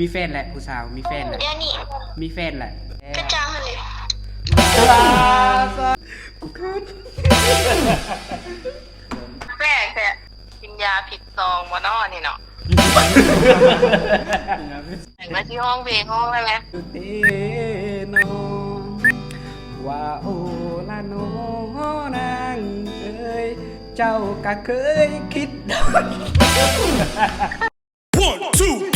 มีแฟนแหละผู้สาว มีแฟนแหละ เดี๋ยวนี้มีแฟนแหละกระจังเลยกูเคินแปลกแต่กินยาผิดซองมานอนี่เนาะมาที่ห้องเพลงห้องอะไรเดนอว่าโอละโนนางเอ้ยเจ้าก็เคยคิดดอก One, two,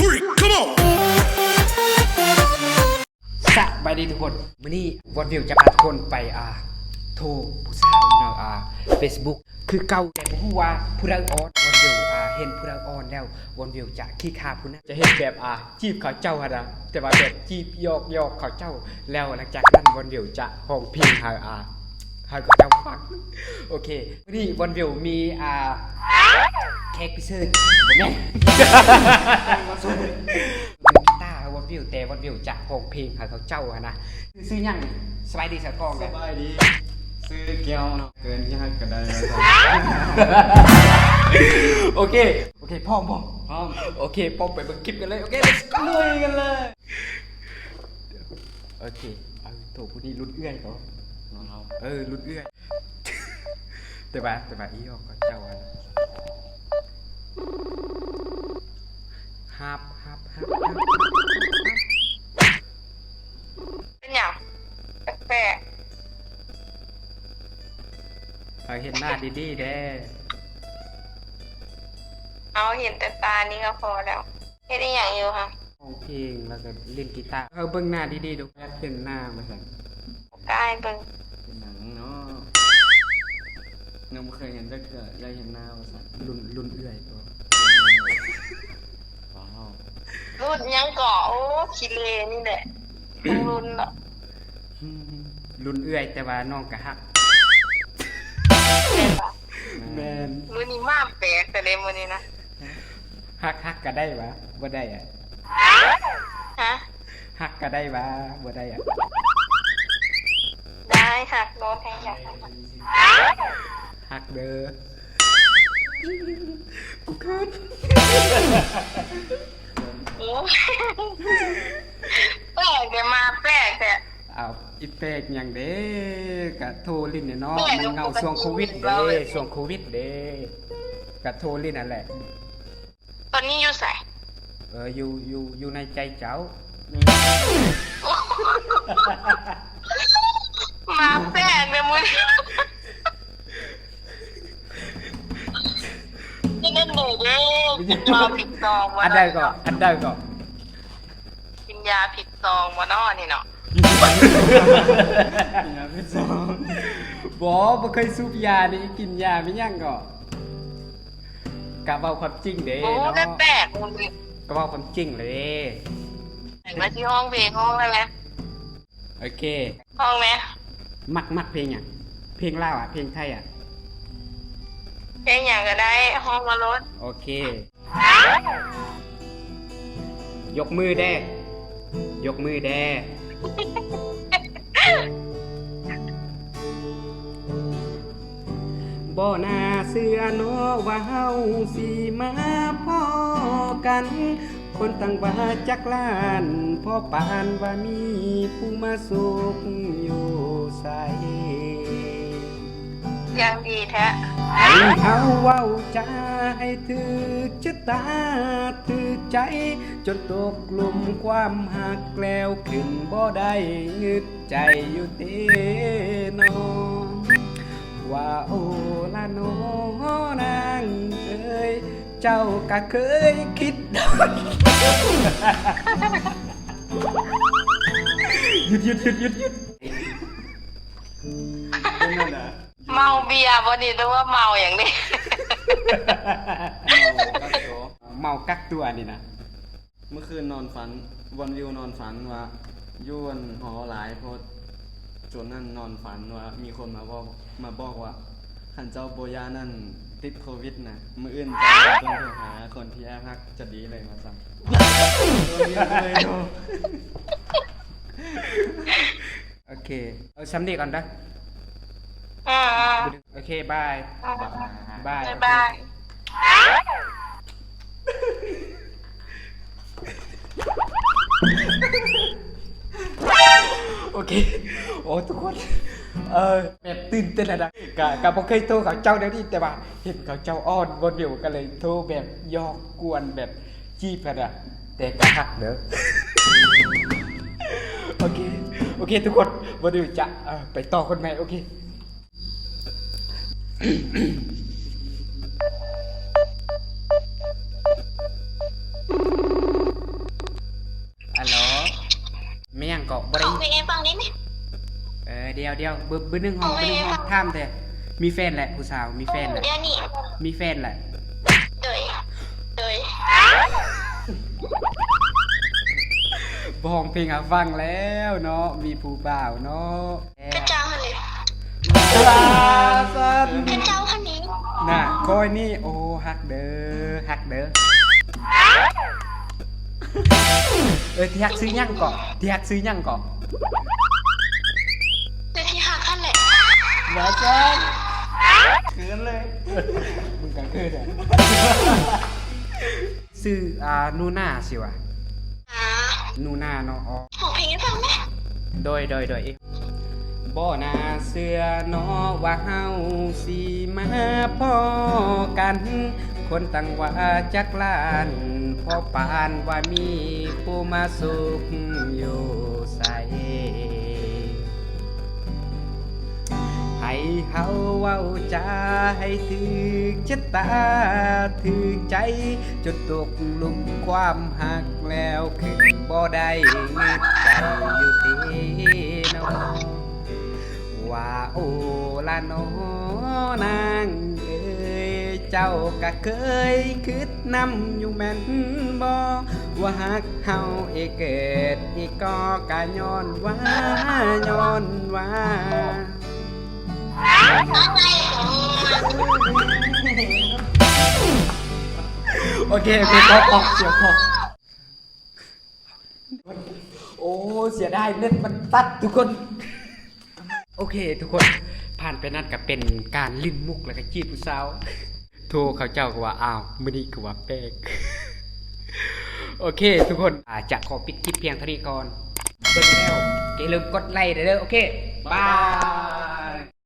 บายดีทุกคนวันนี้วอดวิวจะพาทุกคนไปอ่าโทรผู้สาวเนาะอ่า Facebook คือเก่าแต่บ่ฮู้ว่าผู้ใดออนวอนวิวอ่าเห็นผู้ใดออนแล้ววอนวิวจะขี้คาผู้นั้นจะเห็นแบบอ่าจีบเขาเจ้าหั่นะแต่ว่าแบบจีบยอกยอกเขาเจ้า แล้วหลังจากนั้นวอนวิวจะห้องพลงห้อ่าห้เขาเจ้าฟังโอเควันนี้วอนวิวมีอ่าแขกพิเศษบ่แม่นมื อกีตาร์วันวิวแต่วันวิวจะห้องเพลงให้เขาเจ้าหั่นนะซื้อหยังสบายดีสักกองสกันบายดี ซื้อเกี๊ยวเนาะเกินยากก็ได้แล้วครับโอเคโอเคพร้อมพร้อมพร้อมโอเคพร้อมไปเบิ่งคลิปกันเลยโอเค let's go ลุยกันเลยโอเคเอาโถผู้นี้รุ่นเอื้อยเขาเราเออรุ่นเอื้อย แต่ว่าแต่ว่าอีออกก็เจ้าอันฮั ห็นหน้าดีๆเด้ๆเอาเห็นแต่ตานี่ก็พอแล้วเฮ็ดได้อย่างอยู่ค่ะห้องเพลงแล้วก็เล่นกีตาร์เอาเบิ่งหน้าดีๆดูอยากเห็นหน้ามาสั่นกายเบิ่งเป็นหนังเนาะยังไม่เคยเห็นจะเกิดได้เห็นหน้าภาษารุ่นรุ่นเอื้อยตัวว้าวรุ่นยังก่อโอ้คิเลนี่แหละทั้งรุ่นเนาะรุ่นเอื้อยแต่ว่าน้องก็ฮัก แม่นปะแมนมื้อนี้มาแปลกแต่เลยมื้อนี้นะฮักฮักก็ได้วะบ่ได้อะฮะฮักก็ได้วะบ่ได้อะได้หักโดนแทงอยากหักฮักเด้อกูเคินโอ้แปลกแต่มาแปลกแต่ เอาอีเฟกหยังเด้กะโทรลิ้นเนี่ยเนาะแม่มันเงาปกติช่วงโควิดเราเด้เลยช่วงโควิดเด้กะโทรลิ้นนั่นแหละ ตอนนี้อยู่ใส่เอออยู่อยู่อยู่ในใจเจ้า มาแปลกเลยมื้อนี้นี่นั่นหนูเด้กินมาผิดซองวะอันใดก็อันใดก็กินยาผิดซองวะเนาะนี่เนาะอ ย่าไปสองบ่บ่เคยสูบยานี่กินยาไม่ยังก็กะเว้าความจริงเด้โอ้เนาะได้แปลกมึงก็เว้าความจริงเลยมาที่ห้องเพลงห้องอะไรไหมโอเค ห้องไหมมักมักเพลงอะ เพลงลาวอะ เพลงไทยอะ เพลงอย่างก็ได้ห้องมารถโอเค ยกมือแด้ ยกมือแด้ บ่น่าเสือนาะว่าเฮาสิมาพ่อกัน คนตั้งว่าจักล้านพ่อปานว่ามีผู้มาสุขอยู่ใสย่างดีแท้ให้เฮาเว้าจาให้ถึกชะตาถึกใจ จนตกหลุมความหักแล้วขึ้นบ่ได้งึดใจอยู่เตนอ ว่าโอละโนนางเอ้ยเจ้าก็เคยคิดดอกหยุดหยุดหยุดหยุดหยุดเป็นนั่นแหละเมาเบียร์บนี่หรือว่าเมาอย่างนี้เมากักตัวเมากักตัวนี่นะ เมื่อคืนนอนฝันวันวิวนอนฝันว่าย้วนหอหลายโพด จนนั่นนอนฝันว่ามีคนมาบอกมาบอกว่าขันเจ้าโบยานั่นติดโควิดนะมืออื่นจะต้องโทรหาคนที่แอบฮักจะดีเลยมาสั่งโดนเยอะเลยโดนโอเค เอาซ้ำดีก่อนนะอืมโอเคบายบายบ๊ายบายโโอเค โอ้ทุกคนเออแบบตื่นเต้นอะนะกะกะบ่เคยโทรเขาเจ้าเดี๋ยวนี้แต่ว่า เห็นเขาเจ้าอ้อนบนเดียวก็เลยโทรแบบยอกกวนแบบจีบกันอะแต่กะหักเด้อโอเคโอเค ทุกคนวันนี้จะเอ่อไปต่อคนใหม่โอเคฮัลโหลไม่ยังเกาะบขริอเพลงให้ฟังนิดนึงเออเดียวเดียวเบอร์เบอร์หนึ่งห้องเบอร์หนึ่งห้องเอาไว้ท่ามแต่มีแฟนแหละผู้สาวมีแฟนแหละเดี๋ยวนี้มีแฟนแหละเดยเดยบองเพลงอะฟังแล้วเนาะมีผู้บ่าวเนาะเป็นเจ้าคนนี้ลาสันเป็นเจ้าคนนี้น่ะคอยนี่โอ้ฮักเด้อฮักเด้อเออที่ฮักซื้อยังเกาะที่ฮักซื้อยังเกาะ ลาสันเขินเลย มึงก็เขินอะซื้ออ่านูน่าสิวะอ่านูน่าเนาะอ๋อขอเพลงให้ฟังไหมโดยโดยโดยบ่นาเสือเนอว่าเฮาสิมาพ่อกัน คนตั้งว่าจักลานพ่อปานว่ามีผู้มาสุขอยู่ใส เฮาเว้าจาให้ถึกชะตาถึกใจ จนตกหลุมความหักแล้วคือบ่ได้นึกใจอยู่ที่นอว่าโอละนอนางเอ้ยเจ้าก็เคยคิดนำอยู่แม่นบ่ว่าหักเฮาเอเกิดอีกก็กะย้อนว่าย้อนว่า โอเคโอเคพอพอเสียพอโอ้เสียได้เน็ตมันตัดทุกคน โอเค ทุกคนผ่านไปนั่นก็เป็นการลิ้นมุกแล้วก็จีบผู้สาวโทรเขาเจ้าก็ว่าอ้าวมื้อนี้ก็ว่าแปลกโอเค ทุกคนอาจะขอปิดคลิปเพียงเท่านี้ก่อนเบิ่งแล้วอย่าลืมกดไลค์เด้อโอเคบาย